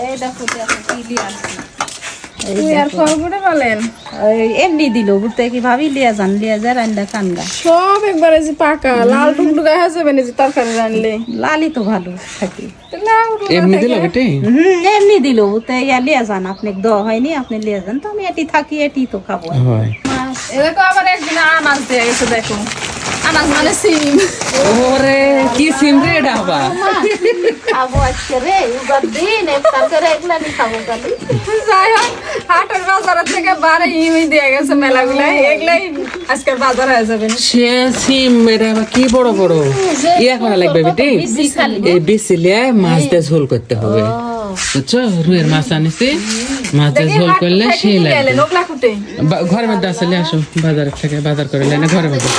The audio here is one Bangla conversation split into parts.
এই দেখো বলেন। এমনি দিল বুঝতে কি ভাবি? লিয়া যান লিয়া যায় রান্না কান্দা সব একবারে যে পাকা। লাল টুকটুকা হয়ে যাবে না যে তরকারি রানলে। লালি তো ভালো থাকে। এমনি দিল বেটে? এমনি দিল বুঝতে ইয়া লিয়া যান আপনি দেওয়া হয়নি আপনি লিয়া যান। তো আমি এটি থাকি এটি তো খাব। হয়। এরকম আবার একদিন আনাজ দিয়ে গেছে দেখো। আনাজ মানে সিম ওরে কি সিম রে এটা আবার খাব আজকে রে এবার দিন ইফতার করে এগুলা নি খাব খালি যাই হোক হাটের বাজার থেকে বারে ইমি দিয়ে গেছে মেলাগুলো। এগুলাই আজকের বাজার হয়ে যাবে। সে সিম এটা আবার কি বড় বড়? ইয়া করা লাগবে বেটে? এই বিসিলে মাছ দিয়ে ঝোল করতে হবে। বুঝছ? রুইয়ের মাছ আনিছি। মাছ ঝোল করলে সেই লাগবে। বা- ঘরের মধ্যে আসলে আসো বাজার থেকে বাজার করে লেনে ঘরের মধ্যে।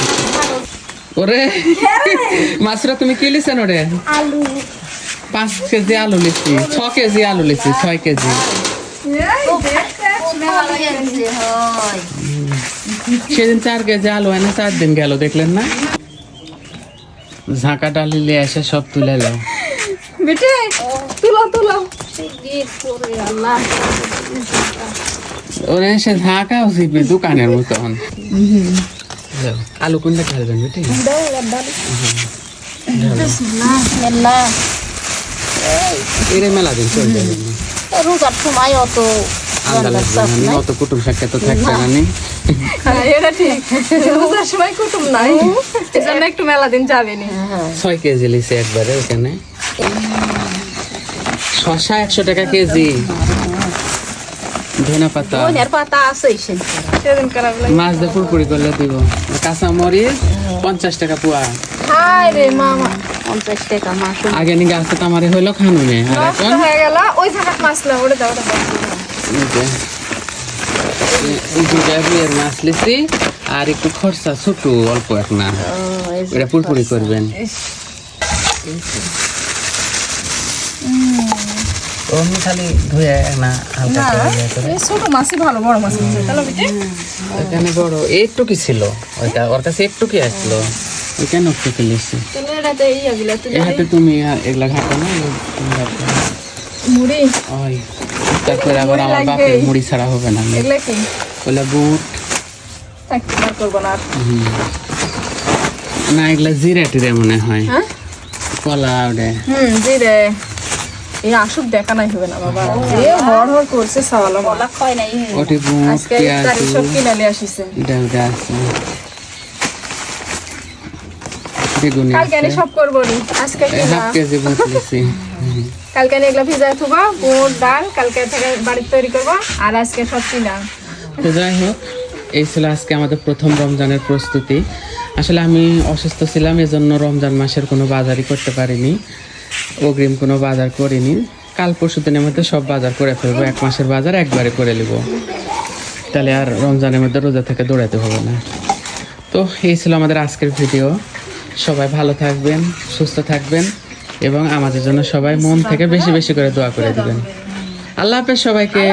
ওরে মাছরা তুমি কি লিছেন ওরে? আলু। পাঁচ কেজি আলু লিছি ছ কেজি আলু লিছি ছয় কেজি। সেদিন চার কেজি আলু এনে চার দিন গেল দেখলেন না? ঝাঁকা ডালি লিয়ে এসে সব তুলে এলো বেটে তুলো তুলো। ওরে এসে ঝাঁকাও জিপে দোকানের মতন। আলু কোনটা খেলবেন বেটি এরে মেলা দিন চল রোজার সময় অত কুটুম তো না। নি। হ্যাঁ, এটা ঠিক। রোজার সময় কুটুম নাই। এজন্য একটু মেলা দিন যাবে নি। ছয় কেজি লিছে একবারে ওখানে। শশা একশো টাকা কেজি। ধনে পাতা। ধনের পাতা আছে সেদিন খারাপ লাগে। মাছ দিয়ে পুরপুরি করলে দিব। কাঁচা মরিচ পঞ্চাশ টাকা পোয়া। রে মামা পঞ্চাশ টাকা মাস আগে নি গাছে তামারে হইল খানু নে আর এখন? হয়ে গেল। ওই জায়গা ওটা দাও মাছ লিছি আর একটু খরচা ছোট অল্প এক না। এটা পুরপুরি করবেন। অমনি খালি ধুয়ে না হালকা করে ইয়ে করে। ছোট মাছই ভালো বড় মাছ আছে বেটে ওইখানে বড় একটু কি ছিল ওইটা ওর কাছে একটু কি আসলো ওইখানে একটু কি লিছি এটাতে তুমি আর এগুলা ঘাটো না। মুড়ি? ওই তারপরে আবার আমার বাপের মুড়ি ছাড়া হবে না। এগুলা কি? বুট থাক, আর না হুম। না এগুলা জিরে টিরে মনে হয়। হ্যাঁ? কলা ওরে হুম এই আসুক দেখা নাই হবে না বাবা। হর হর করছে সাওয়ালা মালা নাই ওটি বুট পেঁয়াজ সব কিনে নিয়ে আসিছে। এটা ওটা আছে। বেগুনি কালকে আমি সব করব নি। আজকে এই কিনা। হাফ কেজি বুট লিছি কালকে আমি এগুলা ভিজাই থবা বুট ডাল কালকে থেকে বাড়িতে তৈরি করব আর আজকে সব কিনা। তো যাই হোক এই ছিল আজকে আমাদের প্রথম রমজানের প্রস্তুতি। আসলে আমি অসুস্থ ছিলাম এজন্য রমজান মাসের কোনো বাজারই করতে পারিনি। অগ্রিম কোনো বাজার করিনি। কাল পরশু দিনের মধ্যে সব বাজার করে ফেলব, এক মাসের বাজার একবারে করে নেব। তাহলে আর রমজানের মধ্যে রোজা থেকে দৌড়াতে হবে না। তো এই ছিল আমাদের আজকের ভিডিও। সবাই ভালো থাকবেন, সুস্থ থাকবেন এবং আমাদের জন্য সবাই মন থেকে বেশি বেশি করে দোয়া করে দেবেন। আল্লাহ হাফেজ সবাইকে।